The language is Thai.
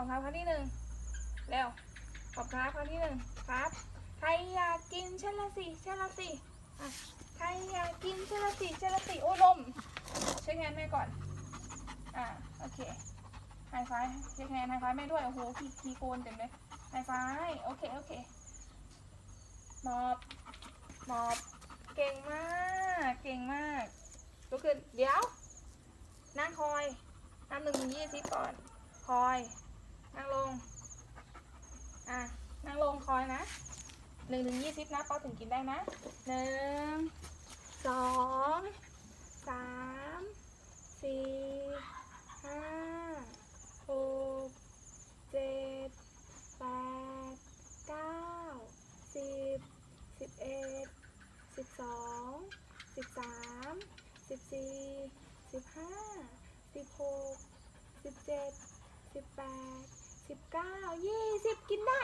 ของครับครั้งที่หนึ่งเร็วขอบครับครั้งที่หนึ่งครับ ใครอยากกินเชลละสิเชลละสิอะใครอยากกินเชลละสิเชลละสิโอ้ลมเช็คแฮนด์แม่ก่อน อ่าโอเคไฮไฟว์เช็คแฮนด์ไฮไฟว์แม่ด้วย โอ้โหขีขีโกนเต็มเลยไฮไฟว์โอเคโอเคมอบมอบเก่งมาก เก่งมากลุกขึ้นเดี๋ยวนั่งคอยนับหนึ่งถึงยี่สิบก่อน คอย นั่งลง อะ นั่งลงคอยนะ หนึ่งถึงยี่สิบนะป๊อถึงกินได้นะหนึ่งสองสามสี่ห้าหกเจ็ดแปดเก้าสิบสิบเอ็ดสิบสองสิบสามสิบสี่สิบห้าสิบหกสิบเจ็ดสิบแปดสิบเก้ายี่สิบกินได้